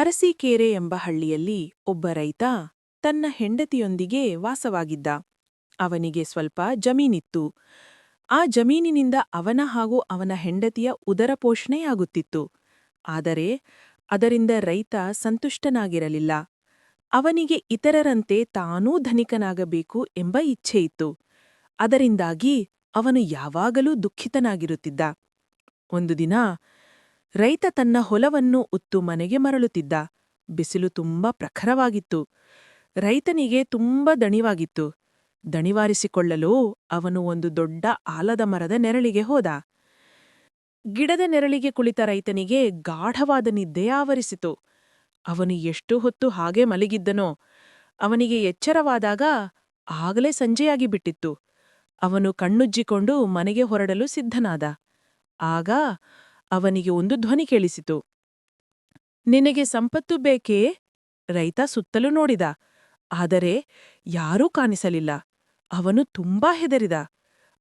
ಅರಸೀಕೆರೆ ಎಂಬ ಹಳ್ಳಿಯಲ್ಲಿ ಒಬ್ಬ ರೈತ ತನ್ನ ಹೆಂಡತಿಯೊಂದಿಗೆ ವಾಸವಾಗಿದ್ದ. ಅವನಿಗೆ ಸ್ವಲ್ಪ ಜಮೀನಿತ್ತು. ಆ ಜಮೀನಿನಿಂದ ಅವನ ಹಾಗೂ ಅವನ ಹೆಂಡತಿಯ ಉದರ ಪೋಷಣೆಯಾಗುತ್ತಿತ್ತು. ಆದರೆ ಅದರಿಂದ ರೈತ ಸಂತುಷ್ಟನಾಗಿರಲಿಲ್ಲ. ಅವನಿಗೆ ಇತರರಂತೆ ತಾನೂ ಧನಿಕನಾಗಬೇಕು ಎಂಬ ಇಚ್ಛೆಯಿತ್ತು ಅದರಿಂದಾಗಿ ಅವನು ಯಾವಾಗಲೂ ದುಃಖಿತನಾಗಿರುತ್ತಿದ್ದ. ಒಂದು ದಿನ ರೈತ ತನ್ನ ಹೊಲವನ್ನು ಉತ್ತು ಮನೆಗೆ ಮರಳುತ್ತಿದ್ದ. ಬಿಸಿಲು ತುಂಬಾ ಪ್ರಖರವಾಗಿತ್ತು. ರೈತನಿಗೆ ತುಂಬಾ ದಣಿವಾಗಿತ್ತು. ದಣಿವಾರಿಸಿಕೊಳ್ಳಲು ಅವನು ಒಂದು ದೊಡ್ಡ ಆಲದ ಮರದ ನೆರಳಿಗೆ ಹೋದ. ಗಿಡದ ನೆರಳಿಗೆ ಕುಳಿತ ರೈತನಿಗೆ ಗಾಢವಾದ ನಿದ್ದೆ ಆವರಿಸಿತು. ಅವನು ಎಷ್ಟು ಹೊತ್ತು ಹಾಗೆ ಮಲಗಿದ್ದನೋ, ಅವನಿಗೆ ಎಚ್ಚರವಾದಾಗ ಆಗಲೇ ಸಂಜೆಯಾಗಿ ಬಿಟ್ಟಿತ್ತು. ಅವನು ಕಣ್ಣುಜ್ಜಿಕೊಂಡು ಮನೆಗೆ ಹೊರಡಲು ಸಿದ್ಧನಾದ. ಆಗ ಅವನಿಗೆ ಒಂದು ಧ್ವನಿ ಕೇಳಿಸಿತು. ನಿನಗೆ ಸಂಪತ್ತು ಬೇಕೇ? ರೈತ ಸುತ್ತಲೂ ನೋಡಿದ. ಆದರೆ ಯಾರೂ ಕಾಣಿಸಲಿಲ್ಲ. ಅವನು ತುಂಬಾ ಹೆದರಿದ.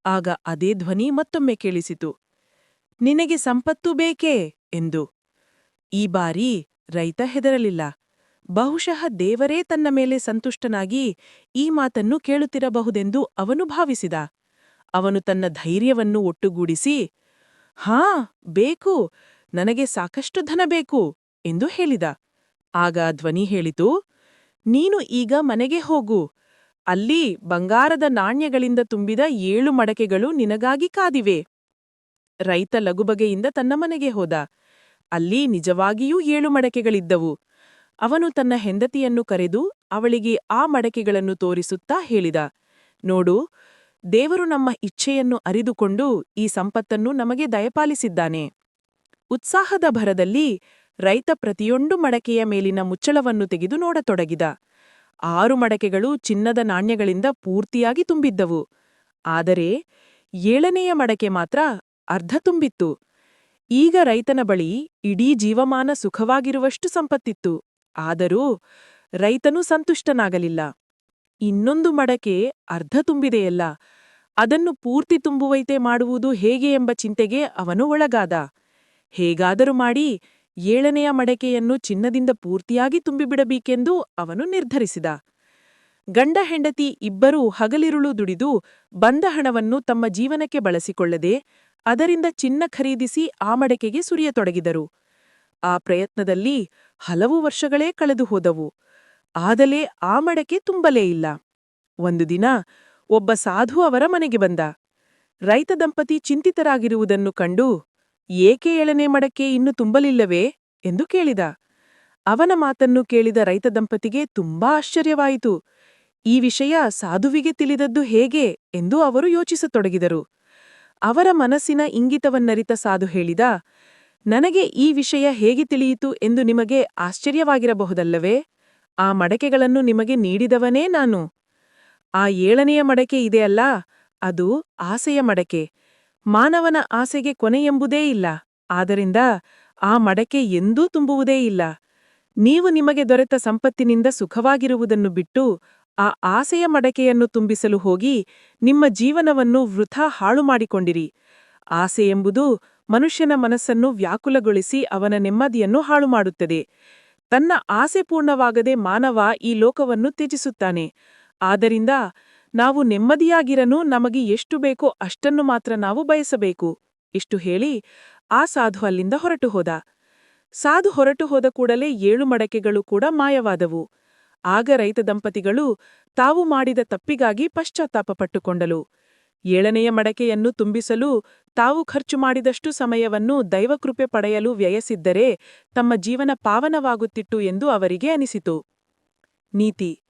ಆಗ ಅದೇ ಧ್ವನಿ ಮತ್ತೊಮ್ಮೆ ಕೇಳಿಸಿತು. ನಿನಗೆ ಸಂಪತ್ತು ಬೇಕೇ? ಎಂದು. ಈ ಬಾರಿ ರೈತ ಹೆದರಲಿಲ್ಲ. ಬಹುಶಃ ದೇವರೇ ತನ್ನ ಮೇಲೆ ಸಂತುಷ್ಟನಾಗಿ ಈ ಮಾತನ್ನು ಕೇಳುತ್ತಿರಬಹುದೆಂದು ಅವನು ಭಾವಿಸಿದ. ಅವನು ತನ್ನ ಧೈರ್ಯವನ್ನು ಒಟ್ಟುಗೂಡಿಸಿ ಹಾ, ಬೇಕು. ನನಗೆ ಸಾಕಷ್ಟು ಧನ ಬೇಕು ಎಂದು ಹೇಳಿದ. ಆಗ ಧ್ವನಿ ಹೇಳಿತು, ನೀನು ಈಗ ಮನೆಗೆ ಹೋಗು. ಅಲ್ಲಿ ಬಂಗಾರದ ನಾಣ್ಯಗಳಿಂದ ತುಂಬಿದ ಏಳು ಮಡಕೆಗಳು ನಿನಗಾಗಿ ಕಾದಿವೆ. ರೈತ ಲಗುಬಗೆಯಿಂದ ತನ್ನ ಮನೆಗೆ ಹೋದ. ಅಲ್ಲಿ ನಿಜವಾಗಿಯೂ ಏಳು ಮಡಕೆಗಳಿದ್ದವು. ಅವನು ತನ್ನ ಹೆಂಡತಿಯನ್ನು ಕರೆದು ಅವಳಿಗೆ ಆ ಮಡಕೆಗಳನ್ನು ತೋರಿಸುತ್ತಾ ಹೇಳಿದ. ನೋಡು ದೇವರು ನಮ್ಮ ಇಚ್ಛೆಯನ್ನು ಅರಿದುಕೊಂಡು ಈ ಸಂಪತ್ತನ್ನು ನಮಗೆ ದಯಪಾಲಿಸಿದ್ದಾನೆ. ಉತ್ಸಾಹದ ಭರದಲ್ಲಿ ರೈತ ಪ್ರತಿಯೊಂದು ಮಡಕೆಯ ಮೇಲಿನ ಮುಚ್ಚಳವನ್ನು ತೆಗೆದು ನೋಡತೊಡಗಿದ. ಆರು ಮಡಕೆಗಳು ಚಿನ್ನದ ನಾಣ್ಯಗಳಿಂದ ಪೂರ್ತಿಯಾಗಿ ತುಂಬಿದ್ದವು. ಆದರೆ ಏಳನೆಯ ಮಡಕೆ ಮಾತ್ರ ಅರ್ಧ ತುಂಬಿತ್ತು. ಈಗ ರೈತನ ಬಳಿ ಇಡೀ ಜೀವಮಾನ ಸುಖವಾಗಿರುವಷ್ಟು ಸಂಪತ್ತಿತ್ತು. ಆದರೂ ರೈತನು ಸಂತುಷ್ಟನಾಗಲಿಲ್ಲ. ಇನ್ನೊಂದು ಮಡಕೆ ಅರ್ಧ ತುಂಬಿದೆಯಲ್ಲ ಅದನ್ನು ಪೂರ್ತಿ ತುಂಬುವೈತೆ ಮಾಡುವುದು ಹೇಗೆ ಎಂಬ ಚಿಂತೆಗೆ ಅವನು ಒಳಗಾದ. ಹೇಗಾದರೂ ಮಾಡಿ ಏಳನೆಯ ಮಡಕೆಯನ್ನು ಚಿನ್ನದಿಂದ ಪೂರ್ತಿಯಾಗಿ ತುಂಬಿಬಿಡಬೇಕೆಂದು ಅವನು ನಿರ್ಧರಿಸಿದ. ಗಂಡ ಹೆಂಡತಿ ಇಬ್ಬರೂ ಹಗಲಿರುಳು ದುಡಿದು ಬಂದ ಹಣವನ್ನು ತಮ್ಮ ಜೀವನಕ್ಕೆ ಬಳಸಿಕೊಳ್ಳದೆ ಅದರಿಂದ ಚಿನ್ನ ಖರೀದಿಸಿ ಆ ಮಡಕೆಗೆ ಸುರಿಯತೊಡಗಿದರು. ಆ ಪ್ರಯತ್ನದಲ್ಲಿ ಹಲವು ವರ್ಷಗಳೇ ಕಳೆದು ಹೋದವು ಆದಲೇ ಆ ಮಡಕೆ ತುಂಬಲೇ ಇಲ್ಲ. ಒಂದು ದಿನ ಒಬ್ಬ ಸಾಧು ಅವರ ಮನೆಗೆ ಬಂದ. ರೈತ ದಂಪತಿ ಚಿಂತಿತರಾಗಿರುವುದನ್ನು ಕಂಡು, ಏಕೆ ಏಳನೇ ಮಡಕೆ ಇನ್ನು ತುಂಬಲಿಲ್ಲವೇ? ಎಂದು ಕೇಳಿದ. ಅವನ ಮಾತನ್ನು ಕೇಳಿದ ರೈತ ದಂಪತಿಗೆ ತುಂಬಾ ಆಶ್ಚರ್ಯವಾಯಿತು. ಈ ವಿಷಯ ಸಾಧುವಿಗೆ ತಿಳಿದದ್ದು ಹೇಗೆ ಎಂದು ಅವರು ಯೋಚಿಸತೊಡಗಿದರು. ಅವರ ಮನಸ್ಸಿನ ಇಂಗಿತವನ್ನರಿತ ಸಾಧು ಹೇಳಿದ, ನನಗೆ ಈ ವಿಷಯ ಹೇಗೆ ತಿಳಿಯಿತು ಎಂದು ನಿಮಗೆ ಆಶ್ಚರ್ಯವಾಗಿರಬಹುದಲ್ಲವೇ? ಆ ಮಡಕೆಗಳನ್ನು ನಿಮಗೆ ನೀಡಿದವನೇ ನಾನು. ಆ ಏಳನೆಯ ಮಡಕೆ ಇದೆಯಲ್ಲ ಅದು ಆಸೆಯ ಮಡಕೆ. ಮಾನವನ ಆಸೆಗೆ ಕೊನೆಯೆಂಬುದೇ ಇಲ್ಲ, ಆದ್ದರಿಂದ ಆ ಮಡಕೆ ಎಂದೂ ತುಂಬುವುದೇ ಇಲ್ಲ. ನೀವು ನಿಮಗೆ ದೊರೆತ ಸಂಪತ್ತಿನಿಂದ ಸುಖವಾಗಿರುವುದನ್ನು ಬಿಟ್ಟು ಆ ಆಸೆಯ ಮಡಕೆಯನ್ನು ತುಂಬಿಸಲು ಹೋಗಿ ನಿಮ್ಮ ಜೀವನವನ್ನು ವೃಥ ಹಾಳು ಮಾಡಿಕೊಂಡಿರಿ. ಆಸೆ ಮನುಷ್ಯನ ಮನಸ್ಸನ್ನು ವ್ಯಾಕುಲಗೊಳಿಸಿ ಅವನ ನೆಮ್ಮದಿಯನ್ನು ಹಾಳು ಮಾಡುತ್ತದೆ ತನ್ನ ಆಸೆ ಪೂರ್ಣವಾಗದೆ ಮಾನವ ಈ ಲೋಕವನ್ನು ತ್ಯಜಿಸುತ್ತಾನೆ. ಆದ್ದರಿಂದ ನಾವು ನೆಮ್ಮದಿಯಾಗಿರನು ನಮಗೆ ಎಷ್ಟು ಬೇಕೋ ಅಷ್ಟನ್ನು ಮಾತ್ರ ನಾವು ಬಯಸಬೇಕು. ಇಷ್ಟು ಹೇಳಿ ಆ ಸಾಧು ಅಲ್ಲಿಂದ ಹೊರಟು ಹೋದ. ಸಾಧು ಹೊರಟು ಹೋದ ಕೂಡಲೇ ಏಳು ಮಡಕೆಗಳು ಕೂಡ ಮಾಯವಾದವು. ಆಗ ರೈತ ದಂಪತಿಗಳು ತಾವು ಮಾಡಿದ ತಪ್ಪಿಗಾಗಿ ಪಶ್ಚಾತ್ತಾಪ ಪಟ್ಟುಕೊಂಡಲು ಏಳನೆಯ ಮಡಕೆಯನ್ನು ತುಂಬಿಸಲು ತಾವು ಖರ್ಚು ಮಾಡಿದಷ್ಟು ಸಮಯವನ್ನು ದೈವಕೃಪೆ ಪಡೆಯಲು ವ್ಯಯಸಿದ್ದರೆ ತಮ್ಮ ಜೀವನ ಪಾವನವಾಗುತ್ತಿತ್ತು ಎಂದು ಅವರಿಗೆ ಅನಿಸಿತು. ನೀತಿ.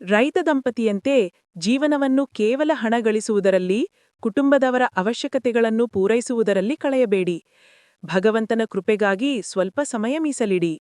ರೈತ ದಂಪತಿಯಂತೆ ಜೀವನವನ್ನು ಕೇವಲ ಹಣ ಗಳಿಸುವುದರಲ್ಲಿ, ಕುಟುಂಬದವರ ಅವಶ್ಯಕತೆಗಳನ್ನು ಪೂರೈಸುವುದರಲ್ಲಿ ಕಳೆಯಬೇಡಿ. ಭಗವಂತನ ಕೃಪೆಗಾಗಿ ಸ್ವಲ್ಪ ಸಮಯ ಮೀಸಲಿಡಿ.